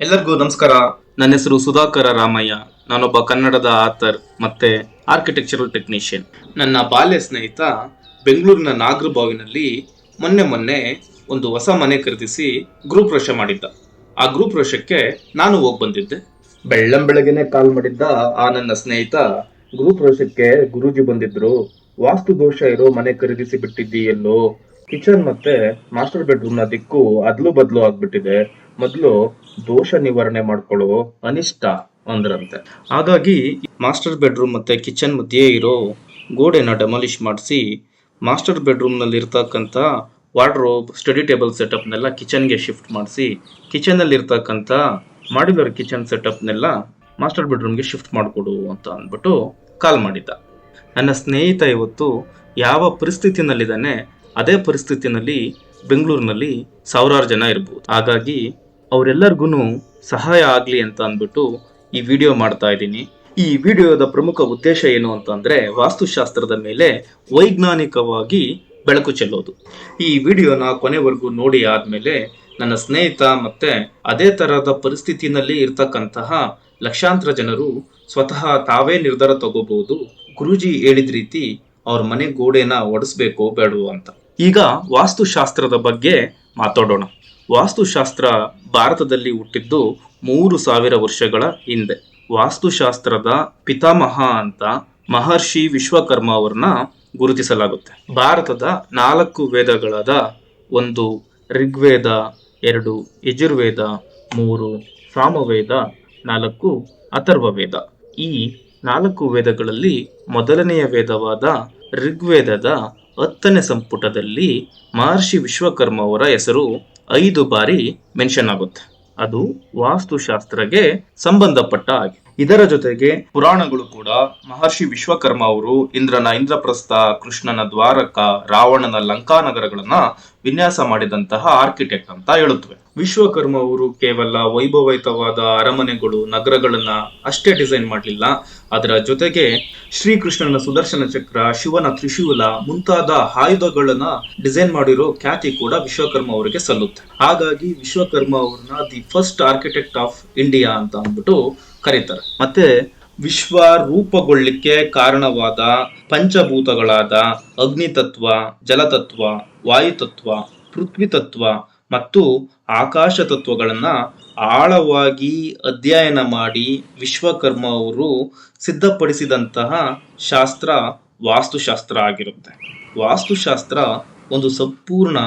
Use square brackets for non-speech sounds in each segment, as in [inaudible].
ಎಲ್ಲರಿಗೂ ನಮಸ್ಕಾರ. ನನ್ನ ಹೆಸರು ಸುಧಾಕರ ರಾಮಯ್ಯ. ನಾನೊಬ್ಬ ಕನ್ನಡದ ಆಥರ್ ಮತ್ತೆ ಆರ್ಕಿಟೆಕ್ಚರಲ್ ಟೆಕ್ನಿಷಿಯನ್ ನನ್ನ ಬಾಲ್ಯ ಸ್ನೇಹಿತ ಬೆಂಗಳೂರಿನ ನಾಗರಬಾವಿನಲ್ಲಿ ಮೊನ್ನೆ ಮೊನ್ನೆ ಒಂದು ಹೊಸ ಮನೆ ಖರೀದಿಸಿ ಗ್ರೂಪ್ ರಶ ಮಾಡಿದ್ದ. ಆ ಗ್ರೂಪ್ ರಶಕ್ಕೆ ನಾನು ಹೋಗಿ ಬಂದಿದ್ದೆ. ಬೆಳ್ಳಂ ಬೆಳಗ್ಗೆನೆ ಕಾಲ್ ಮಾಡಿದ್ದ ಆ ನನ್ನ ಸ್ನೇಹಿತ ಗ್ರೂಪ್ ರೋಷಕ್ಕೆ ಗುರೂಜಿ ಬಂದಿದ್ರು. ವಾಸ್ತು ದೋಷ ಇರೋ ಮನೆ ಖರೀದಿಸಿ ಬಿಟ್ಟಿದ್ದೀಯಲ್ಲೋ? ಕಿಚನ್ ಮತ್ತೆ ಮಾಸ್ಟರ್ ಬೆಡ್ರೂಮ್ನ ದಿಕ್ಕು ಅದ್ಲು ಬದ್ಲು ಆಗ್ಬಿಟ್ಟಿದೆ. ಮೊದಲು ದೋಷ ನಿವಾರಣೆ ಮಾಡ್ಕೊಳ್ಳೋ ಅನಿಷ್ಟ ಅಂದ್ರಂತೆ ಹಾಗಾಗಿ ಮಾಸ್ಟರ್ ಬೆಡ್ರೂಮ್ ಮತ್ತೆ ಕಿಚನ್ ಮಧ್ಯೆ ಇರೋ ಗೋಡೆನ ಡೆಮಾಲಿಷ್ ಮಾಡಿಸಿ ಮಾಸ್ಟರ್ ಬೆಡ್ರೂಮ್ನಲ್ಲಿ ಇರ್ತಕ್ಕಂತ ವಾರ್ಡ್ರೋಬ್ ಸ್ಟಡಿ ಟೇಬಲ್ ಸೆಟಪ್ನೆಲ್ಲ ಕಿಚನ್ಗೆ ಶಿಫ್ಟ್ ಮಾಡಿಸಿ ಕಿಚನ್ನಲ್ಲಿ ಇರ್ತಕ್ಕಂತ ಮಾಡ್ಯುಲರ್ ಕಿಚನ್ ಸೆಟಪ್ನೆಲ್ಲ ಮಾಸ್ಟರ್ ಬೆಡ್ರೂಮ್ಗೆ ಶಿಫ್ಟ್ ಮಾಡಿಕೊಡು ಅಂತ ಅಂದ್ಬಿಟ್ಟು ಕಾಲ್ ಮಾಡಿದ್ದ. ನನ್ನ ಸ್ನೇಹಿತ ಇವತ್ತು ಯಾವ ಪರಿಸ್ಥಿತಿನಲ್ಲಿದ್ದಾನೆ ಅದೇ ಪರಿಸ್ಥಿತಿನಲ್ಲಿ ಬೆಂಗಳೂರಿನಲ್ಲಿ ಸಾವಿರಾರು ಜನ ಇರ್ಬೋದು. ಹಾಗಾಗಿ ಅವರೆಲ್ಲರಿಗೂ ಸಹಾಯ ಆಗಲಿ ಅಂತ ಅಂದ್ಬಿಟ್ಟು ಈ ವಿಡಿಯೋ ಮಾಡ್ತಾ ಇದ್ದೀನಿ. ಈ ವಿಡಿಯೋದ ಪ್ರಮುಖ ಉದ್ದೇಶ ಏನು ಅಂತಂದ್ರೆ ವಾಸ್ತುಶಾಸ್ತ್ರದ ಮೇಲೆ ವೈಜ್ಞಾನಿಕವಾಗಿ ಬೆಳಕು ಚೆಲ್ಲೋದು. ಈ ವಿಡಿಯೋನ ಕೊನೆವರೆಗೂ ನೋಡಿ ಆದಮೇಲೆ ನನ್ನ ಸ್ನೇಹಿತ ಮತ್ತೆ ಅದೇ ಥರದ ಪರಿಸ್ಥಿತಿನಲ್ಲಿ ಇರ್ತಕ್ಕಂತಹ ಲಕ್ಷಾಂತರ ಜನರು ಸ್ವತಃ ತಾವೇ ನಿರ್ಧಾರ ತಗೋಬಹುದು. ಗುರುಜಿ ಹೇಳಿದ ರೀತಿ ಅವ್ರ ಮನೆ ಗೋಡೆನ ಒಡಿಸ್ಬೇಕೋ ಬೇಡವೋ ಅಂತ. ಈಗ ವಾಸ್ತುಶಾಸ್ತ್ರದ ಬಗ್ಗೆ ಮಾತಾಡೋಣ. ವಾಸ್ತುಶಾಸ್ತ್ರ ಭಾರತದಲ್ಲಿ ಹುಟ್ಟಿದ್ದು ಮೂರು ಸಾವಿರ ವರ್ಷಗಳ ಹಿಂದೆ. ವಾಸ್ತುಶಾಸ್ತ್ರದ ಪಿತಾಮಹ ಅಂತ ಮಹರ್ಷಿ ವಿಶ್ವಕರ್ಮ ಅವ್ರನ್ನ ಗುರುತಿಸಲಾಗುತ್ತೆ. ಭಾರತದ ನಾಲ್ಕು ವೇದಗಳಾದ ಒಂದು ಋಗ್ವೇದ, ಎರಡು ಯಜುರ್ವೇದ, ಮೂರು ಸಾಮವೇದ, ನಾಲ್ಕು ಅಥರ್ವ ವೇದ ಈ ನಾಲ್ಕು ವೇದಗಳಲ್ಲಿ ಮೊದಲನೆಯ ವೇದವಾದ ಋಗ್ವೇದದ ಹತ್ತನೇ ಸಂಪುಟದಲ್ಲಿ ಮಹರ್ಷಿ ವಿಶ್ವಕರ್ಮ ಅವರ ಹೆಸರು ಐದು ಬಾರಿ ಮೆನ್ಷನ್ ಆಗುತ್ತೆ. ಅದು ವಾಸ್ತುಶಾಸ್ತ್ರಕ್ಕೆ ಸಂಬಂಧಪಟ್ಟ ಹಾಗೆ. ಇದರ ಜೊತೆಗೆ ಪುರಾಣಗಳು ಕೂಡ ಮಹರ್ಷಿ ವಿಶ್ವಕರ್ಮ ಅವರು ಇಂದ್ರನ ಇಂದ್ರಪ್ರಸ್ಥ, ಕೃಷ್ಣನ ದ್ವಾರಕ, ರಾವಣನ ಲಂಕಾನಗರಗಳನ್ನ ವಿನ್ಯಾಸ ಮಾಡಿದಂತಹ ಆರ್ಕಿಟೆಕ್ಟ್ ಅಂತ ಹೇಳುತ್ತವೆ. ವಿಶ್ವಕರ್ಮ ಅವರು ಕೇವಲ ವೈಭವಯುತವಾದ ಅರಮನೆಗಳು, ನಗರಗಳನ್ನ ಅಷ್ಟೇ ಡಿಸೈನ್ ಮಾಡಲಿಲ್ಲ. ಅದರ ಜೊತೆಗೆ ಶ್ರೀಕೃಷ್ಣನ ಸುದರ್ಶನ ಚಕ್ರ, ಶಿವನ ತ್ರಿಶೂಲ ಮುಂತಾದ ಆಯುಧಗಳನ್ನ ಡಿಸೈನ್ ಮಾಡಿರೋ ಖ್ಯಾತಿ ಕೂಡ ವಿಶ್ವಕರ್ಮ ಅವರಿಗೆ ಸಲ್ಲುತ್ತೆ. ಹಾಗಾಗಿ ವಿಶ್ವಕರ್ಮ ಅವ್ರನ್ನ the first architect of India ಅಂತ ಅಂದ್ಬಿಟ್ಟು ಕರೀತಾರೆ. ಮತ್ತೆ ವಿಶ್ವ ರೂಪುಗೊಳ್ಳಿಕ್ಕೆ ಕಾರಣವಾದ ಪಂಚಭೂತಗಳಾದ ಅಗ್ನಿತತ್ವ, ಜಲತತ್ವ, ವಾಯುತತ್ವ ಪೃಥ್ವಿ ತತ್ವ ಮತ್ತು ಆಕಾಶ ತತ್ವಗಳನ್ನು ಆಳವಾಗಿ ಅಧ್ಯಯನ ಮಾಡಿ ವಿಶ್ವಕರ್ಮ ಅವರು ಸಿದ್ಧಪಡಿಸಿದಂತಹ ಶಾಸ್ತ್ರ ವಾಸ್ತುಶಾಸ್ತ್ರ ಆಗಿರುತ್ತೆ. ವಾಸ್ತುಶಾಸ್ತ್ರ ಒಂದು ಸಂಪೂರ್ಣ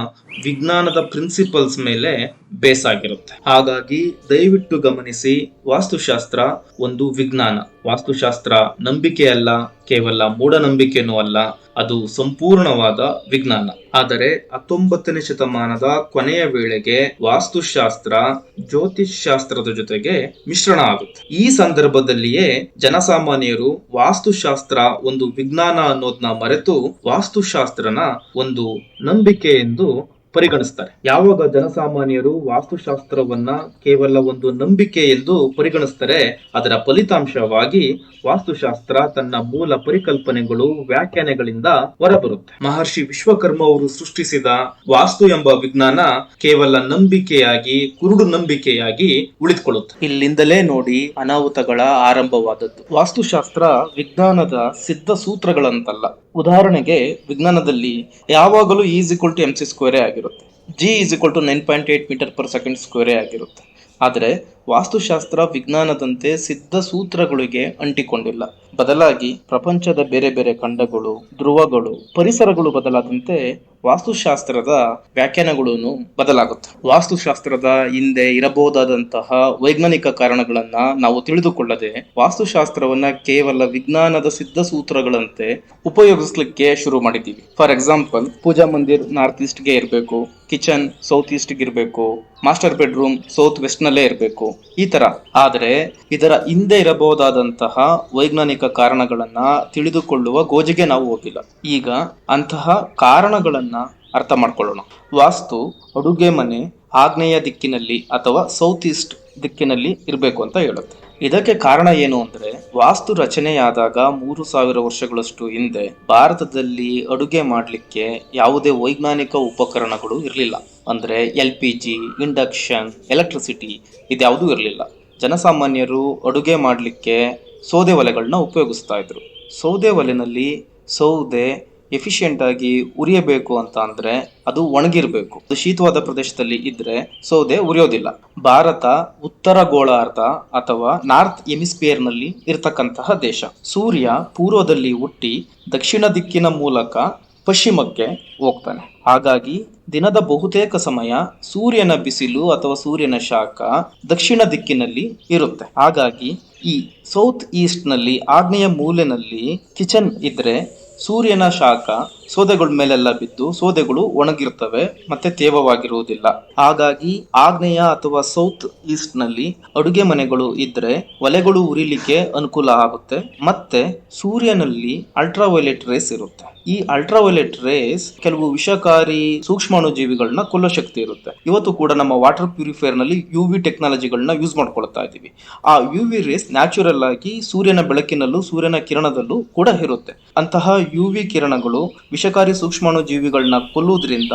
ವಿಜ್ಞಾನದ ಪ್ರಿನ್ಸಿಪಲ್ಸ್ ಮೇಲೆ ಬೇಸ್ ಆಗಿರುತ್ತೆ. ಹಾಗಾಗಿ ದಯವಿಟ್ಟು ಗಮನಿಸಿ ವಾಸ್ತುಶಾಸ್ತ್ರ ಒಂದು ವಿಜ್ಞಾನ. ವಾಸ್ತುಶಾಸ್ತ್ರ ನಂಬಿಕೆ ಅಲ್ಲ, ಕೇವಲ ಮೂಢನಂಬಿಕೆನೂ ಅಲ್ಲ, ಅದು ಸಂಪೂರ್ಣವಾದ ವಿಜ್ಞಾನ. ಆದರೆ ಹತ್ತೊಂಬತ್ತನೇ ಶತಮಾನದ ಕೊನೆಯ ವೇಳೆಗೆ ವಾಸ್ತುಶಾಸ್ತ್ರ ಜ್ಯೋತಿಷ್ ಶಾಸ್ತ್ರದ ಜೊತೆಗೆ ಮಿಶ್ರಣ ಆಗುತ್ತೆ. ಈ ಸಂದರ್ಭದಲ್ಲಿಯೇ ಜನಸಾಮಾನ್ಯರು ವಾಸ್ತುಶಾಸ್ತ್ರ ಒಂದು ವಿಜ್ಞಾನ ಅನ್ನೋದನ್ನ ಮರೆತು ವಾಸ್ತುಶಾಸ್ತ್ರನ ಒಂದು ನಂಬಿಕೆ ಎಂದು ಪರಿಗಣಿಸ್ತಾರೆ. ಯಾವಾಗ ಜನಸಾಮಾನ್ಯರು ವಾಸ್ತುಶಾಸ್ತ್ರವನ್ನ ಕೇವಲ ಒಂದು ನಂಬಿಕೆ ಎಂದು ಪರಿಗಣಿಸ್ತಾರೆ, ಅದರ ಫಲಿತಾಂಶವಾಗಿ ವಾಸ್ತುಶಾಸ್ತ್ರ ತನ್ನ ಮೂಲ ಪರಿಕಲ್ಪನೆಗಳು ವ್ಯಾಖ್ಯಾನಗಳಿಂದ ಹೊರಬರುತ್ತೆ. ಮಹರ್ಷಿ ವಿಶ್ವಕರ್ಮ ಅವರು ಸೃಷ್ಟಿಸಿದ ವಾಸ್ತು ಎಂಬ ವಿಜ್ಞಾನ ಕೇವಲ ನಂಬಿಕೆಯಾಗಿ, ಕುರುಡು ನಂಬಿಕೆಯಾಗಿ ಉಳಿದುಕೊಳ್ಳುತ್ತೆ. ಇಲ್ಲಿಂದಲೇ ನೋಡಿ ಅನಾಹುತಗಳ ಆರಂಭವಾದದ್ದು. ವಾಸ್ತುಶಾಸ್ತ್ರ ವಿಜ್ಞಾನದ ಸಿದ್ಧ ಸೂತ್ರಗಳಂತಲ್ಲ. ಉದಾಹರಣೆಗೆ, ವಿಜ್ಞಾನದಲ್ಲಿ ಯಾವಾಗಲೂ is equal to M C ಸ್ಕ್ವೇರೇ ಆಗಿರುತ್ತೆ. G is equal to nine point eight metre per second ಸ್ಕ್ವೇರೇ ಆಗಿರುತ್ತೆ. ಆದರೆ ವಾಸ್ತುಶಾಸ್ತ್ರ, ವಿಜ್ಞಾನದಂತೆ ಸಿದ್ಧ ಸೂತ್ರಗಳಿಗೆ ಅಂಟಿಕೊಂಡಿಲ್ಲ. ಬದಲಾಗಿ ಪ್ರಪಂಚದ ಬೇರೆ ಬೇರೆ ಖಂಡಗಳು, ಧ್ರುವಗಳು, ಪರಿಸರಗಳು ಬದಲಾದಂತೆ ವಾಸ್ತುಶಾಸ್ತ್ರದ ವ್ಯಾಖ್ಯಾನಗಳನ್ನು ಬದಲಾಗುತ್ತೆ ವಾಸ್ತುಶಾಸ್ತ್ರದ ಹಿಂದೆ ಇರಬಹುದಾದಂತಹ ವೈಜ್ಞಾನಿಕ ಕಾರಣಗಳನ್ನ ನಾವು ತಿಳಿದುಕೊಳ್ಳದೆ ವಾಸ್ತುಶಾಸ್ತ್ರವನ್ನ ಕೇವಲ ವಿಜ್ಞಾನದ ಸಿದ್ಧ ಸೂತ್ರಗಳಂತೆ ಉಪಯೋಗಿಸ್ಲಿಕ್ಕೆ ಶುರು ಮಾಡಿದ್ದೀವಿ. For example, puja mandir north ಈಸ್ಟ್ಗೆ ಇರಬೇಕು, ಕಿಚನ್ ಸೌತ್ ಈಸ್ಟ್ಗೆ ಇರಬೇಕು, ಮಾಸ್ಟರ್ ಬೆಡ್ರೂಮ್ ಸೌತ್ ವೆಸ್ಟ್ ನಲ್ಲೇ ಇರಬೇಕು. ಈ ತರ. ಆದರೆ ಇದರ ಹಿಂದೆ ಇರಬಹುದಾದಂತಹ ವೈಜ್ಞಾನಿಕ ಕಾರಣಗಳನ್ನ ತಿಳಿದುಕೊಳ್ಳುವ ಗೋಜಿಗೆ ನಾವು ಹೋಗಿಲ್ಲ. ಈಗ ಅಂತಹ ಕಾರಣಗಳನ್ನ ಅರ್ಥ ಮಾಡ್ಕೊಳ್ಳೋಣ. ವಾಸ್ತು ಅಡುಗೆ ಮನೆ, ಆಗ್ನೇಯ ದಿಕ್ಕಿನಲ್ಲಿ ಅಥವಾ ಸೌತ್ ಈಸ್ಟ್ ದಿಕ್ಕಿನಲ್ಲಿ ಇರಬೇಕು ಅಂತ ಹೇಳುತ್ತೆ. ಇದಕ್ಕೆ ಕಾರಣ ಏನು ಅಂದ್ರೆ, ವಾಸ್ತು ರಚನೆಯಾದಾಗ ಮೂರು ಸಾವಿರ ವರ್ಷಗಳಷ್ಟು ಹಿಂದೆ ಭಾರತದಲ್ಲಿ ಅಡುಗೆ ಮಾಡಲಿಕ್ಕೆ ಯಾವುದೇ ವೈಜ್ಞಾನಿಕ ಉಪಕರಣಗಳು ಇರಲಿಲ್ಲ. ಅಂದ್ರೆ L P G, induction, electricity ಇದ್ಯಾವುದೂ ಇರಲಿಲ್ಲ. ಜನಸಾಮಾನ್ಯರು ಅಡುಗೆ ಮಾಡಲಿಕ್ಕೆ ಸೌದೆ ಒಲೆಗಳನ್ನ ಉಪಯೋಗಿಸ್ತಾ ಇದ್ರು. ಸೌದೆ ಒಲೆನಲ್ಲಿ ಸೌದೆ ಎಫಿಷಿಯೆಂಟ್ ಆಗಿ ಉರಿಯಬೇಕು ಅಂತ ಅಂದ್ರೆ ಅದು ಒಣಗಿರ್ಬೇಕು. ಅದು ಶೀತವಾದ ಪ್ರದೇಶದಲ್ಲಿ ಇದ್ರೆ ಸೌದೆ ಉರಿಯೋದಿಲ್ಲ. ಭಾರತ ಉತ್ತರ ಗೋಳಾರ್ಧ ಅಥವಾ ನಾರ್ತ್ ಎಮಿಸ್ಪಿಯರ್ನಲ್ಲಿ ಇರತಕ್ಕಂತಹ ದೇಶ. ಸೂರ್ಯ ಪೂರ್ವದಲ್ಲಿ ಹುಟ್ಟಿ ದಕ್ಷಿಣ ದಿಕ್ಕಿನ ಮೂಲಕ ಪಶ್ಚಿಮಕ್ಕೆ ಹೋಗ್ತಾನೆ. ಹಾಗಾಗಿ ದಿನದ ಬಹುತೇಕ ಸಮಯ ಸೂರ್ಯನ ಬಿಸಿಲು ಅಥವಾ ಸೂರ್ಯನ ಶಾಖ ದಕ್ಷಿಣ ದಿಕ್ಕಿನಲ್ಲಿ ಇರುತ್ತೆ. ಹಾಗಾಗಿ ಈ ಸೌತ್ ಈಸ್ಟ್ನಲ್ಲಿ ಆಗ್ನೇಯ ಮೂಲೆನಲ್ಲಿ ಕಿಚನ್ ಇದ್ರೆ ಸೂರ್ಯನ ಶಾಖ ಸೌದೆಗಳ ಮೇಲೆಲ್ಲ ಬಿದ್ದು ಸೋದೆಗಳು ಒಣಗಿರ್ತವೆ, ಮತ್ತೆ ತೇವವಾಗಿರುವುದಿಲ್ಲ. ಹಾಗಾಗಿ ಆಗ್ನೇಯ ಅಥವಾ ಸೌತ್ ಈಸ್ಟ್ನಲ್ಲಿ ಅಡುಗೆ ಮನೆಗಳು ಇದ್ರೆ ಒಲೆಗಳು ಉರಿಲಿಕ್ಕೆ ಅನುಕೂಲ ಆಗುತ್ತೆ, ಮತ್ತೆ ಸೂರ್ಯನಲ್ಲಿ ಅಲ್ಟ್ರಾವೈಲೆಟ್ ರೇಸ್ ಇರುತ್ತೆ. ಈ ಅಲ್ಟ್ರಾವೈಲೆಟ್ ರೇಸ್ ಕೆಲವು ವಿಷಕಾರಿ ಸೂಕ್ಷ್ಮಾಣು ಜೀವಿಗಳನ್ನ ಕೊಲ್ಲೋ ಶಕ್ತಿ ಇರುತ್ತೆ. ಇವತ್ತು ಕೂಡ ನಮ್ಮ ವಾಟರ್ ಪ್ಯೂರಿಫೈಯರ್ನಲ್ಲಿ ಯು ವಿ ಟೆಕ್ನಾಲಜಿಗಳನ್ನ ಯೂಸ್ ಮಾಡ್ಕೊಳ್ತಾ ಇದ್ದೀವಿ. ಆ ಯು ವಿ ರೇಸ್ ನ್ಯಾಚುರಲ್ ಆಗಿ ಸೂರ್ಯನ ಬೆಳಕಿನಲ್ಲೂ ಸೂರ್ಯನ ಕಿರಣದಲ್ಲೂ ಕೂಡ ಇರುತ್ತೆ. ಅಂತಹ ಯು ವಿ ಕಿರಣಗಳು ವಿಷಕಾರಿ ಸೂಕ್ಷ್ಮಾಣು ಜೀವಿಗಳನ್ನ ಕೊಲ್ಲುವುದರಿಂದ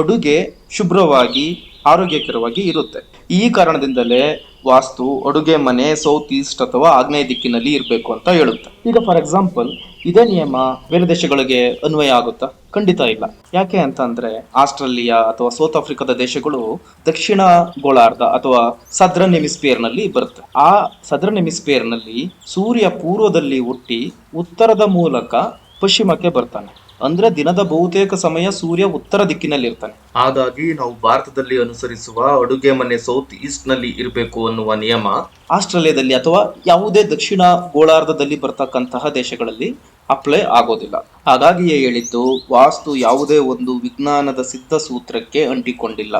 ಅಡುಗೆ ಶುಭ್ರವಾಗಿ, ಆರೋಗ್ಯಕರವಾಗಿ ಇರುತ್ತೆ. ಈ ಕಾರಣದಿಂದಲೇ ವಾಸ್ತು ಅಡುಗೆ ಮನೆ, ಸೌತ್ ಈಸ್ಟ್ ಅಥವಾ ಆಗ್ನೇಯ ದಿಕ್ಕಿನಲ್ಲಿ ಇರಬೇಕು ಅಂತ ಹೇಳುತ್ತೆ. ಈಗ ಫಾರ್ ಎಕ್ಸಾಂಪಲ್ ಇದೇ ನಿಯಮ ಬೇರೆ ದೇಶಗಳಿಗೆ ಅನ್ವಯ ಆಗುತ್ತಾ? ಖಂಡಿತ ಇಲ್ಲ. ಯಾಕೆ ಅಂತ ಅಂದ್ರೆ ಆಸ್ಟ್ರೇಲಿಯಾ ಅಥವಾ ಸೌತ್ ಆಫ್ರಿಕಾದ ದೇಶಗಳು ದಕ್ಷಿಣ ಗೋಳಾರ್ಧ ಅಥವಾ ಸದ್ರ ಹೆಮಿಸ್ಪಿಯರ್ನಲ್ಲಿ ಬರುತ್ತೆ. ಆ ಸದ್ರನ್ ಹೆಮಿಸ್ಪಿಯರ್ನಲ್ಲಿ ಸೂರ್ಯ ಪೂರ್ವದಲ್ಲಿ ಹುಟ್ಟಿ, ಉತ್ತರದ ಮೂಲಕ ಪಶ್ಚಿಮಕ್ಕೆ ಬರ್ತಾನೆ. ಅಂದ್ರೆ ದಿನದ ಬಹುತೇಕ ಸಮಯ ಸೂರ್ಯ ಉತ್ತರ ದಿಕ್ಕಿನಲ್ಲಿ ಇರ್ತಾನೆ ಹಾಗಾಗಿ ನಾವು ಭಾರತದಲ್ಲಿ ಅನುಸರಿಸುವ ಅಡುಗೆ ಮನೆ ಸೌತ್ ಈಸ್ಟ್ನಲ್ಲಿ ಇರಬೇಕು ಅನ್ನುವ ನಿಯಮ ಆಸ್ಟ್ರೇಲಿಯಾದಲ್ಲಿ ಅಥವಾ ಯಾವುದೇ ದಕ್ಷಿಣ ಗೋಳಾರ್ಧದಲ್ಲಿ ಬರ್ತಕ್ಕಂತಹ ದೇಶಗಳಲ್ಲಿ ಅಪ್ಲೈ ಆಗೋದಿಲ್ಲ. ಹಾಗಾಗಿಯೇ ಹೇಳಿದ್ದು ವಾಸ್ತು ಯಾವುದೇ ಒಂದು ವಿಜ್ಞಾನದ ಸಿದ್ಧ ಸೂತ್ರಕ್ಕೆ ಅಂಟಿಕೊಂಡಿಲ್ಲ.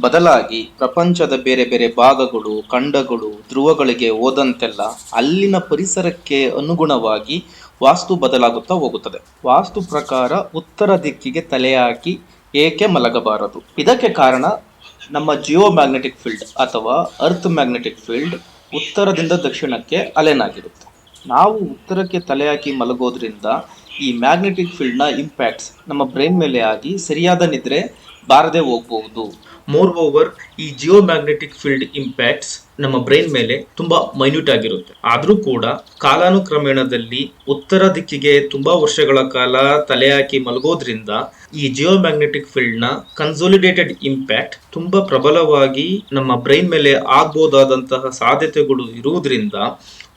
ಬದಲಾಗಿ ಪ್ರಪಂಚದ ಬೇರೆ ಬೇರೆ ಭಾಗಗಳು ಖಂಡಗಳು ಧ್ರುವಗಳಿಗೆ ಹೋದಂತೆಲ್ಲ ಅಲ್ಲಿನ ಪರಿಸರಕ್ಕೆ ಅನುಗುಣವಾಗಿ ವಾಸ್ತು ಬದಲಾಗುತ್ತಾ ಹೋಗುತ್ತದೆ. ವಾಸ್ತು ಪ್ರಕಾರ ಉತ್ತರ ದಿಕ್ಕಿಗೆ ತಲೆ ಹಾಕಿ ಏಕೆ ಮಲಗಬಾರದು? ಇದಕ್ಕೆ ಕಾರಣ ನಮ್ಮ ಜಿಯೋ ಮ್ಯಾಗ್ನೆಟಿಕ್ ಫೀಲ್ಡ್ ಅಥವಾ ಅರ್ತ್ ಮ್ಯಾಗ್ನೆಟಿಕ್ ಫೀಲ್ಡ್ ಉತ್ತರದಿಂದ ದಕ್ಷಿಣಕ್ಕೆ ಅಲೆನಾಗಿರುತ್ತೆ. ನಾವು ಉತ್ತರಕ್ಕೆ ತಲೆ ಹಾಕಿ ಮಲಗೋದ್ರಿಂದ ಈ ಮ್ಯಾಗ್ನೆಟಿಕ್ ಫೀಲ್ಡ್ನ ಇಂಪ್ಯಾಕ್ಟ್ಸ್ ನಮ್ಮ ಬ್ರೈನ್ ಮೇಲೆ ಆಗಿ ಸರಿಯಾದ ನಿದ್ರೆ ಬಾರದೆ ಹೋಗಬಹುದು. ಮೋರ್ ಓವರ್ ಈ ಜಿಯೋ ಮ್ಯಾಗ್ನೆಟಿಕ್ ಫೀಲ್ಡ್ ಇಂಪ್ಯಾಕ್ಟ್ಸ್ ನಮ್ಮ ಬ್ರೈನ್ ಮೇಲೆ ತುಂಬಾ ಮೈನ್ಯೂಟ್ ಆಗಿರುತ್ತೆ. ಆದ್ರೂ ಕೂಡ ಕಾಲಾನುಕ್ರಮೇಣದಲ್ಲಿ ಉತ್ತರ ದಿಕ್ಕಿಗೆ ತುಂಬಾ ವರ್ಷಗಳ ಕಾಲ ತಲೆ ಹಾಕಿ ಮಲಗೋದ್ರಿಂದ ಈ ಜಿಯೋ ಮ್ಯಾಗ್ನೆಟಿಕ್ ಫೀಲ್ಡ್ನ ಕನ್ಸೋಲಿಡೇಟೆಡ್ ಇಂಪ್ಯಾಕ್ಟ್ ತುಂಬಾ ಪ್ರಬಲವಾಗಿ ನಮ್ಮ ಬ್ರೈನ್ ಮೇಲೆ ಆಗ್ಬೋದಾದಂತಹ ಸಾಧ್ಯತೆಗಳು ಇರುವುದರಿಂದ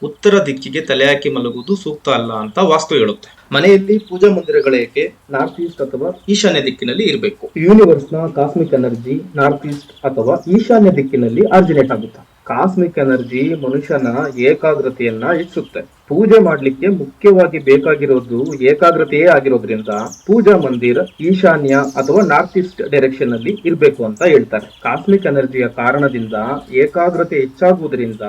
ಉತ್ತರ ದಿಕ್ಕಿಗೆ ತಲೆ ಹಾಕಿ ಮಲಗುವುದು ಸೂಕ್ತ ಅಲ್ಲ ಅಂತ ವಾಸ್ತು ಹೇಳುತ್ತೆ. ಮನೆಯಲ್ಲಿ ಪೂಜಾ ಮಂದಿರಗಳೇಕೆ ನಾರ್ತ್ ಈಸ್ಟ್ ಅಥವಾ ಈಶಾನ್ಯ ದಿಕ್ಕಿನಲ್ಲಿ ಇರಬೇಕು. ಯೂನಿವರ್ಸ್ನ ಕಾಸ್ಮಿಕ್ ಎನರ್ಜಿ ನಾರ್ತ್ ಈಸ್ಟ್ ಅಥವಾ ಈಶಾನ್ಯ ದಿಕ್ಕಿನಲ್ಲಿ ಆರ್ಜಿನೇಟ್ ಆಗುತ್ತೆ? ಕಾಸ್ಮಿಕ್ ಎನರ್ಜಿ ಮನುಷ್ಯನ ಏಕಾಗ್ರತೆಯನ್ನ ಹೆಚ್ಚುತ್ತೆ ಪೂಜೆ ಮಾಡ್ಲಿಕ್ಕೆ ಮುಖ್ಯವಾಗಿ ಬೇಕಾಗಿರೋದು ಏಕಾಗ್ರತೆಯೇ ಆಗಿರೋದ್ರಿಂದ ಪೂಜಾ ಮಂದಿರ, ಈಶಾನ್ಯ ಅಥವಾ ನಾರ್ತ್ ಈಸ್ಟ್ ಡೈರೆಕ್ಷನ್ ಅಲ್ಲಿ ಇರಬೇಕು ಅಂತ ಹೇಳ್ತಾರೆ. ಕಾಸ್ಮಿಕ್ ಎನರ್ಜಿಯ ಕಾರಣದಿಂದ ಏಕಾಗ್ರತೆ ಹೆಚ್ಚಾಗುವುದರಿಂದ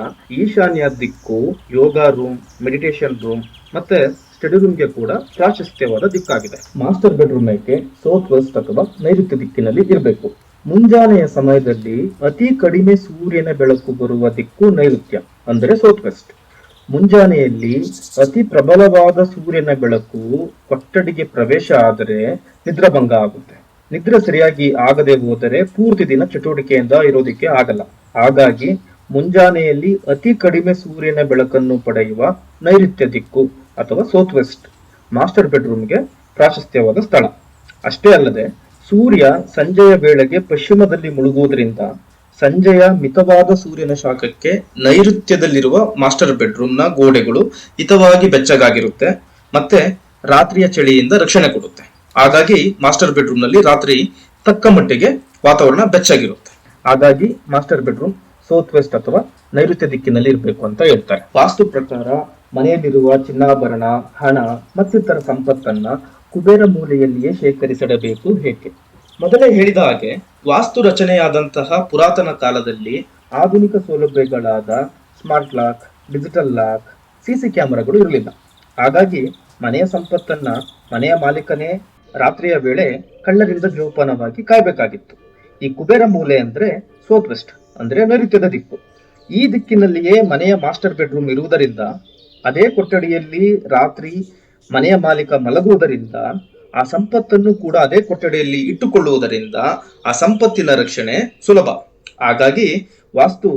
ಈಶಾನ್ಯ ದಿಕ್ಕು, ಯೋಗ ರೂಮ್, ಮೆಡಿಟೇಷನ್ ರೂಮ್ ಮತ್ತೆ ಸ್ಟಡಿ ರೂಮ್ಗೆ ಕೂಡ ಪ್ರಾಶಸ್ತ್ಯವಾದ ದಿಕ್ಕಾಗಿದೆ. ಮಾಸ್ಟರ್ ಬೆಡ್ರೂಮ್ ಏಕೆ ಸೌತ್ ವೆಸ್ಟ್ ಅಥವಾ ನೈಋತ್ಯ ದಿಕ್ಕಿನಲ್ಲಿ ಇರಬೇಕು. ಮುಂಜಾನೆಯ ಸಮಯದಲ್ಲಿ ಅತಿ ಕಡಿಮೆ ಸೂರ್ಯನ ಬೆಳಕು ಬರುವ ದಿಕ್ಕು ನೈಋತ್ಯ, ಅಂದರೆ ಸೌತ್ ವೆಸ್ಟ್ ಮುಂಜಾನೆಯಲ್ಲಿ ಅತಿ ಪ್ರಬಲವಾದ ಸೂರ್ಯನ ಬೆಳಕು ಕೊಠಡಿಗೆ ಪ್ರವೇಶ ಆದರೆ ನಿದ್ರಾಭಂಗ ಆಗುತ್ತೆ. ನಿದ್ರೆ ಸರಿಯಾಗಿ ಆಗದೆ ಹೋದರೆ ಪೂರ್ತಿ ದಿನ ಚಟುವಟಿಕೆಯಿಂದ ಇರೋದಕ್ಕೆ ಆಗಲ್ಲ. ಹಾಗಾಗಿ ಮುಂಜಾನೆಯಲ್ಲಿ ಅತಿ ಕಡಿಮೆ ಸೂರ್ಯನ ಬೆಳಕನ್ನು ಪಡೆಯುವ ನೈಋತ್ಯ ದಿಕ್ಕು ಅಥವಾ ಸೌತ್ ವೆಸ್ಟ್ ಮಾಸ್ಟರ್ ಬೆಡ್ರೂಮ್ಗೆ ಪ್ರಾಶಸ್ತ್ಯವಾದ ಸ್ಥಳ. ಅಷ್ಟೇ ಅಲ್ಲದೆ ಸೂರ್ಯ ಸಂಜೆಯ ವೇಳೆಗೆ ಪಶ್ಚಿಮದಲ್ಲಿ ಮುಳುಗುವುದರಿಂದ ಸಂಜೆಯ ಮಿತವಾದ ಸೂರ್ಯನ ಶಾಖಕ್ಕೆ ನೈಋತ್ಯದಲ್ಲಿರುವ ಮಾಸ್ಟರ್ ಬೆಡ್ರೂಮ್ನ ಗೋಡೆಗಳು ಹಿತವಾಗಿ ಬೆಚ್ಚಗಾಗಿರುತ್ತೆ, ಮತ್ತೆ ರಾತ್ರಿಯ ಚಳಿಯಿಂದ ರಕ್ಷಣೆ ಕೊಡುತ್ತೆ. ಹಾಗಾಗಿ ಮಾಸ್ಟರ್ ಬೆಡ್ರೂಮ್ನಲ್ಲಿ ರಾತ್ರಿ ತಕ್ಕ ಮಟ್ಟಿಗೆ ವಾತಾವರಣ ಬೆಚ್ಚಗಿರುತ್ತೆ. ಹಾಗಾಗಿ ಮಾಸ್ಟರ್ ಬೆಡ್ರೂಮ್ ಸೌತ್ ವೆಸ್ಟ್ ಅಥವಾ ನೈಋತ್ಯ ದಿಕ್ಕಿನಲ್ಲಿ ಇರಬೇಕು ಅಂತ ಹೇಳ್ತಾರೆ. ವಾಸ್ತು ಪ್ರಕಾರ ಮನೆಯಲ್ಲಿರುವ ಚಿನ್ನಾಭರಣ, ಹಣ ಮತ್ತಿತರ ಸಂಪತ್ತನ್ನ ಕುಬೇರ ಮೂಲೆಯಲ್ಲಿಯೇ ಶೇಖರಿಸಿಡಬೇಕು ಹೇಗೆ? ಮೊದಲೇ ಹೇಳಿದ ಹಾಗೆ ವಾಸ್ತು ರಚನೆಯಾದಂತಹ ಪುರಾತನ ಕಾಲದಲ್ಲಿ ಆಧುನಿಕ ಸೌಲಭ್ಯಗಳಾದ smart lock, digital lock, CC ಕ್ಯಾಮೆರಾಗಳು ಇರಲಿಲ್ಲ. ಹಾಗಾಗಿ ಮನೆಯ ಸಂಪತ್ತನ್ನ ಮನೆಯ ಮಾಲೀಕನೇ ರಾತ್ರಿಯ ವೇಳೆ ಕಳ್ಳರಿಂದ ಜೋಪಾನವಾಗಿ ಕಾಯಬೇಕಾಗಿತ್ತು. ಈ ಕುಬೇರ ಮೂಲೆ ಅಂದ್ರೆ ಸೌತ್ ವೆಸ್ಟ್ ಅಂದ್ರೆ ನೈಋತ್ಯದ ದಿಕ್ಕು. ಈ ದಿಕ್ಕಿನಲ್ಲಿಯೇ ಮನೆಯ ಮಾಸ್ಟರ್ ಬೆಡ್ರೂಮ್ ಇರುವುದರಿಂದ ಅದೇ ಕೊಠಡಿಯಲ್ಲಿ ರಾತ್ರಿ ಮನೆಯ ಮಾಲೀಕ ಮಲಗುವುದರಿಂದ, ಆ ಸಂಪತ್ತನ್ನು ಕೂಡ ಅದೇ ಕೊಠಡಿಯಲ್ಲಿ ಇಟ್ಟುಕೊಳ್ಳುವುದರಿಂದ ಆ ಸಂಪತ್ತಿನ ರಕ್ಷಣೆ ಸುಲಭ. ಹಾಗಾಗಿ ವಾಸ್ತು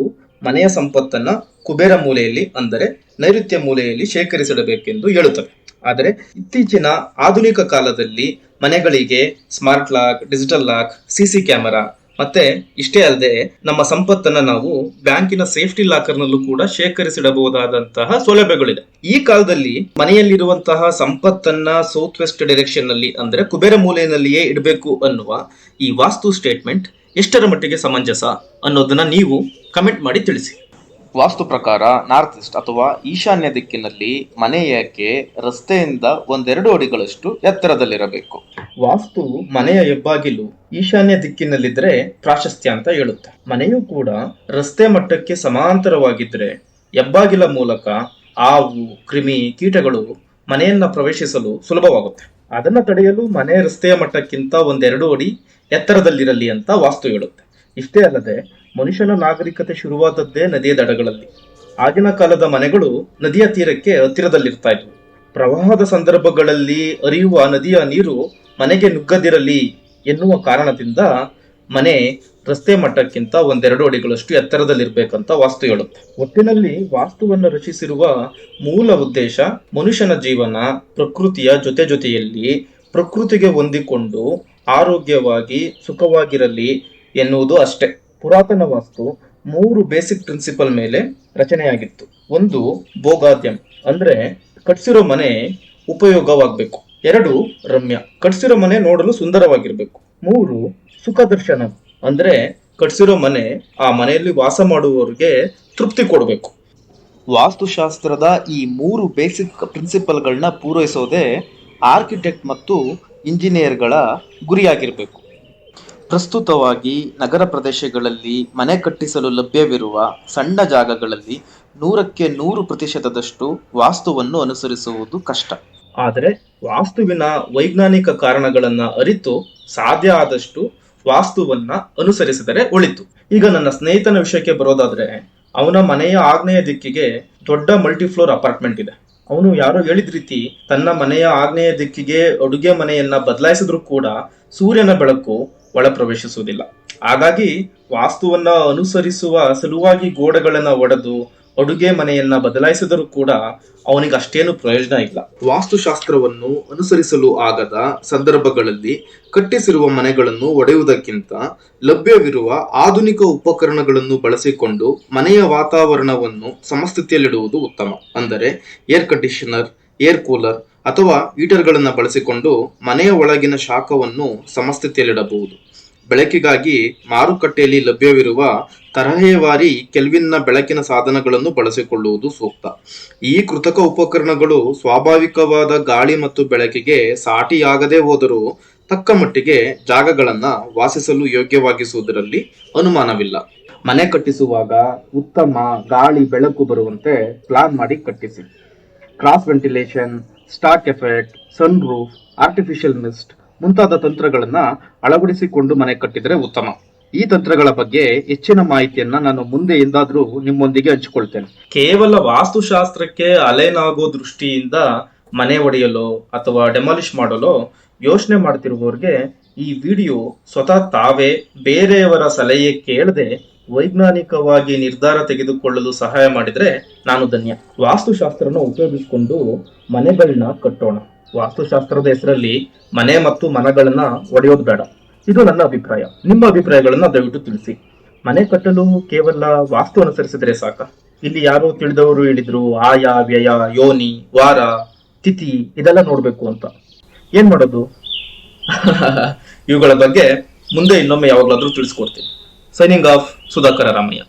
ಮನೆಯ ಸಂಪತ್ತನ್ನ ಕುಬೇರ ಮೂಲೆಯಲ್ಲಿ ಅಂದರೆ ನೈಋತ್ಯ ಮೂಲೆಯಲ್ಲಿ ಶೇಖರಿಸಿಡಬೇಕೆಂದು ಹೇಳುತ್ತದೆ ಆದರೆ ಇತ್ತೀಚಿನ ಆಧುನಿಕ ಕಾಲದಲ್ಲಿ ಮನೆಗಳಿಗೆ smart lock, digital lock CC camera ಮತ್ತೆ ಇಷ್ಟೇ ಅಲ್ಲದೆ ನಮ್ಮ ಸಂಪತ್ತನ್ನ ನಾವು ಬ್ಯಾಂಕಿನ ಸೇಫ್ಟಿ ಲಾಕರ್ನಲ್ಲೂ ಕೂಡ ಶೇಖರಿಸಿಡಬಹುದಾದಂತಹ ಸೌಲಭ್ಯಗಳಿದೆ. ಈ ಕಾಲದಲ್ಲಿ ಮನೆಯಲ್ಲಿರುವಂತಹ ಸಂಪತ್ತನ್ನ ಸೌತ್ ವೆಸ್ಟ್ ಡೈರೆಕ್ಷನ್ನಲ್ಲಿ ಅಂದ್ರೆ ಕುಬೇರ ಮೂಲೆಯಲ್ಲಿಯೇ ಇಡಬೇಕು ಅನ್ನುವ ಈ ವಾಸ್ತು ಸ್ಟೇಟ್ಮೆಂಟ್ ಎಷ್ಟರ ಮಟ್ಟಿಗೆ ಸಮಂಜಸ ಅನ್ನೋದನ್ನ ನೀವು ಕಮೆಂಟ್ ಮಾಡಿ ತಿಳಿಸಿ. ವಾಸ್ತು ಪ್ರಕಾರ ನಾರ್ತ್ ಈಸ್ಟ್ ಅಥವಾ ಈಶಾನ್ಯ ದಿಕ್ಕಿನಲ್ಲಿ ಮನೆ ಯಾಕೆ ರಸ್ತೆಯಿಂದ ಒಂದೆರಡು ಅಡಿಗಳಷ್ಟು ಎತ್ತರದಲ್ಲಿರಬೇಕು. ವಾಸ್ತು ಮನೆಯ ಹೆಬ್ಬಾಗಿಲು ಈಶಾನ್ಯ ದಿಕ್ಕಿನಲ್ಲಿದ್ರೆ ಪ್ರಾಶಸ್ತ್ಯ ಅಂತ ಹೇಳುತ್ತೆ. ಮನೆಯೂ ಕೂಡ ರಸ್ತೆ ಮಟ್ಟಕ್ಕೆ ಸಮಾಂತರವಾಗಿದ್ರೆ ಹೆಬ್ಬಾಗಿಲ ಮೂಲಕ ಹಾವು, ಕ್ರಿಮಿ ಕೀಟಗಳು ಮನೆಯನ್ನ ಪ್ರವೇಶಿಸಲು ಸುಲಭವಾಗುತ್ತೆ. ಅದನ್ನ ತಡೆಯಲು ಮನೆ ರಸ್ತೆಯ ಮಟ್ಟಕ್ಕಿಂತ ಒಂದೆರಡು ಅಡಿ ಎತ್ತರದಲ್ಲಿರಲಿ ಅಂತ ವಾಸ್ತು ಹೇಳುತ್ತೆ. ಇಷ್ಟೇ ಅಲ್ಲದೆ ಮನುಷ್ಯನ ನಾಗರಿಕತೆ ಶುರುವಾದದ್ದೇ ನದಿಯ ದಡಗಳಲ್ಲಿ. ಆಗಿನ ಕಾಲದ ಮನೆಗಳು ನದಿಯ ತೀರಕ್ಕೆ ಹತ್ತಿರದಲ್ಲಿರ್ತಾ ಇದ್ವು. ಪ್ರವಾಹದ ಸಂದರ್ಭಗಳಲ್ಲಿ ಹರಿಯುವ ನದಿಯ ನೀರು ಮನೆಗೆ ನುಗ್ಗದಿರಲಿ ಎನ್ನುವ ಕಾರಣದಿಂದ ಮನೆ ರಸ್ತೆ ಮಟ್ಟಕ್ಕಿಂತ ಒಂದೆರಡು ಅಡಿಗಳಷ್ಟು ಎತ್ತರದಲ್ಲಿರ್ಬೇಕಂತ ವಾಸ್ತು ಹೇಳುತ್ತೆ. ಒಟ್ಟಿನಲ್ಲಿ ವಾಸ್ತುವನ್ನು ರಚಿಸಿರುವ ಮೂಲ ಉದ್ದೇಶ ಮನುಷ್ಯನ ಜೀವನ, ಪ್ರಕೃತಿಯ ಜೊತೆ ಜೊತೆಯಲ್ಲಿ ಪ್ರಕೃತಿಗೆ ಹೊಂದಿಕೊಂಡು ಆರೋಗ್ಯವಾಗಿ ಸುಖವಾಗಿರಲಿ ಎನ್ನುವುದು ಅಷ್ಟೇ. ಪುರಾತನ ವಾಸ್ತು ಮೂರು ಬೇಸಿಕ್ ಪ್ರಿನ್ಸಿಪಲ್ ಮೇಲೆ ರಚನೆಯಾಗಿತ್ತು. ಒಂದು ಭೋಗಾದ್ಯಂ ಅಂದ್ರೆ ಕಟ್ಸಿರೋ ಮನೆ ಉಪಯೋಗವಾಗಬೇಕು. ಎರಡು, ರಮ್ಯ, ಕಟ್ಸಿರೋ ಮನೆ ನೋಡಲು ಸುಂದರವಾಗಿರಬೇಕು. ಮೂರು, ಸುಖ ದರ್ಶನ, ಅಂದ್ರೆ ಕಟ್ಸಿರೋ ಮನೆ ಆ ಮನೆಯಲ್ಲಿ ವಾಸ ಮಾಡುವವರಿಗೆ ತೃಪ್ತಿ ಕೊಡಬೇಕು. ವಾಸ್ತುಶಾಸ್ತ್ರದ ಈ ಮೂರು ಬೇಸಿಕ್ ಪ್ರಿನ್ಸಿಪಲ್ಗಳನ್ನ ಪೂರೈಸೋದೇ ಆರ್ಕಿಟೆಕ್ಟ್ ಮತ್ತು ಇಂಜಿನಿಯರ್ಗಳ ಗುರಿಯಾಗಿರಬೇಕು. ಪ್ರಸ್ತುತವಾಗಿ ನಗರ ಪ್ರದೇಶಗಳಲ್ಲಿ ಮನೆ ಕಟ್ಟಿಸಲು ಲಭ್ಯವಿರುವ ಸಣ್ಣ ಜಾಗಗಳಲ್ಲಿ ನೂರಕ್ಕೆ ನೂರು ಪ್ರತಿಶತದಷ್ಟು ವಾಸ್ತುವನ್ನು ಅನುಸರಿಸುವುದು ಕಷ್ಟ. ಆದರೆ ವಾಸ್ತುವಿನ ವೈಜ್ಞಾನಿಕ ಕಾರಣಗಳನ್ನ ಅರಿತು ಸಾಧ್ಯ ಆದಷ್ಟು ವಾಸ್ತುವನ್ನ ಅನುಸರಿಸಿದರೆ ಒಳಿತು. ಈಗ ನನ್ನ ಸ್ನೇಹಿತನ ವಿಷಯಕ್ಕೆ ಬರೋದಾದ್ರೆ, ಅವನ ಮನೆಯ ಆಗ್ನೇಯ ದಿಕ್ಕಿಗೆ ದೊಡ್ಡ ಮಲ್ಟಿಫ್ಲೋರ್ ಅಪಾರ್ಟ್ಮೆಂಟ್ ಇದೆ. ಅವನು ಯಾರೋ ಹೇಳಿದ ರೀತಿ ತನ್ನ ಮನೆಯ ಆಗ್ನೇಯ ದಿಕ್ಕಿಗೆ ಅಡುಗೆ ಮನೆಯನ್ನ ಬದಲಾಯಿಸಿದ್ರು ಕೂಡ ಸೂರ್ಯನ ಬೆಳಕು ಒಳ ಪ್ರವೇಶಿಸುವುದಿಲ್ಲ ಹಾಗಾಗಿ ವಾಸ್ತುವನ್ನ ಅನುಸರಿಸುವ ಸಲುವಾಗಿ ಗೋಡೆಗಳನ್ನು ಒಡೆದು ಅಡುಗೆ ಮನೆಯನ್ನ ಬದಲಾಯಿಸಿದರೂ ಕೂಡ ಅವನಿಗೆ ಅಷ್ಟೇನು ಪ್ರಯೋಜನ ಇಲ್ಲ. ವಾಸ್ತುಶಾಸ್ತ್ರವನ್ನು ಅನುಸರಿಸಲು ಆಗದ ಸಂದರ್ಭಗಳಲ್ಲಿ ಕಟ್ಟಿಸಿರುವ ಮನೆಗಳನ್ನು ಒಡೆಯುವುದಕ್ಕಿಂತ ಲಭ್ಯವಿರುವ ಆಧುನಿಕ ಉಪಕರಣಗಳನ್ನು ಬಳಸಿಕೊಂಡು ಮನೆಯ ವಾತಾವರಣವನ್ನು ಸಮಸ್ಥಿತಿಯಲ್ಲಿಡುವುದು ಉತ್ತಮ. ಅಂದರೆ ಏರ್ ಕಂಡೀಷನರ್ ಏರ್ ಕೂಲರ್ ಅಥವಾ ಹೀಟರ್ಗಳನ್ನು ಬಳಸಿಕೊಂಡು ಮನೆಯ ಒಳಗಿನ ಶಾಖವನ್ನು ಸಮಸ್ಥಿತಿಯಲ್ಲಿಡಬಹುದು. ಬೆಳಕಿಗಾಗಿ ಮಾರುಕಟ್ಟೆಯಲ್ಲಿ ಲಭ್ಯವಿರುವ ತರಹೇವಾರಿ ಕೆಲ್ವಿನ್ನ ಬೆಳಕಿನ ಸಾಧನಗಳನ್ನು ಬಳಸಿಕೊಳ್ಳುವುದು ಸೂಕ್ತ. ಈ ಕೃತಕ ಉಪಕರಣಗಳು ಸ್ವಾಭಾವಿಕವಾದ ಗಾಳಿ ಮತ್ತು ಬೆಳಕಿಗೆ ಸಾಟಿಯಾಗದೆ ಹೋದರೂ ತಕ್ಕ ಮಟ್ಟಿಗೆ ಜಾಗಗಳನ್ನು ವಾಸಿಸಲು ಯೋಗ್ಯವಾಗಿಸುವುದರಲ್ಲಿ ಅನುಮಾನವಿಲ್ಲ. ಮನೆ ಕಟ್ಟಿಸುವಾಗ ಉತ್ತಮ ಗಾಳಿ ಬೆಳಕು ಬರುವಂತೆ ಪ್ಲಾನ್ ಮಾಡಿ ಕಟ್ಟಿಸಿ. Cross ventilation stack effect sun roof artificial mist ಮುಂತಾದ ತಂತ್ರಗಳನ್ನ ಅಳವಡಿಸಿಕೊಂಡು ಮನೆ ಕಟ್ಟಿದರೆ ಉತ್ತಮ. ಈ ತಂತ್ರಗಳ ಬಗ್ಗೆ ಹೆಚ್ಚಿನ ಮಾಹಿತಿಯನ್ನ ನಾನು ಮುಂದೆ ಎಂದಾದ್ರೂ ನಿಮ್ಮೊಂದಿಗೆ ಹಂಚಿಕೊಳ್ತೇನೆ. ಕೇವಲ ವಾಸ್ತುಶಾಸ್ತ್ರಕ್ಕೆ ಅಲೆನಾಗೋ ದೃಷ್ಟಿಯಿಂದ ಮನೆ ಒಡೆಯಲು ಅಥವಾ ಡೆಮಾಲಿಷ್ ಮಾಡಲು ಯೋಚನೆ ಮಾಡ್ತಿರುವವರಿಗೆ ಈ ವಿಡಿಯೋ ಸ್ವತಃ ತಾವೇ ಬೇರೆಯವರ ಸಲಹೆ ಕೇಳದೆ ವೈಜ್ಞಾನಿಕವಾಗಿ ನಿರ್ಧಾರ ತೆಗೆದುಕೊಳ್ಳಲು ಸಹಾಯ ಮಾಡಿದರೆ ನಾನು ಧನ್ಯ. ವಾಸ್ತುಶಾಸ್ತ್ರನ ಉಪಯೋಗಿಸಿಕೊಂಡು ಮನೆಗಳನ್ನ ಕಟ್ಟೋಣ. ವಾಸ್ತುಶಾಸ್ತ್ರದ ಹೆಸರಲ್ಲಿ ಮನೆ ಮತ್ತು ಮನಗಳನ್ನ ಒಡೆಯೋದು ಬೇಡ. ಇದು ನನ್ನ ಅಭಿಪ್ರಾಯ. ನಿಮ್ಮ ಅಭಿಪ್ರಾಯಗಳನ್ನ ದಯವಿಟ್ಟು ತಿಳಿಸಿ. ಮನೆ ಕಟ್ಟಲು ಕೇವಲ ವಾಸ್ತು ಅನುಸರಿಸಿದ್ರೆ ಸಾಕ. ಇಲ್ಲಿ ಯಾರೋ ತಿಳಿದವರು ಹೇಳಿದ್ರು, ಆಯ, ವ್ಯಯ, ಯೋನಿ, ವಾರ, ತಿಥಿ, ಇದೆಲ್ಲ ನೋಡ್ಬೇಕು ಅಂತ. ಏನ್ ಮಾಡೋದು? [laughs] ಇವುಗಳ ಬಗ್ಗೆ ಮುಂದೆ ಇನ್ನೊಮ್ಮೆ ಯಾವಾಗ್ಲಾದ್ರೂ ತಿಳಿಸ್ಕೊಡ್ತೀನಿ. Signing off Sudhakar Ramaiah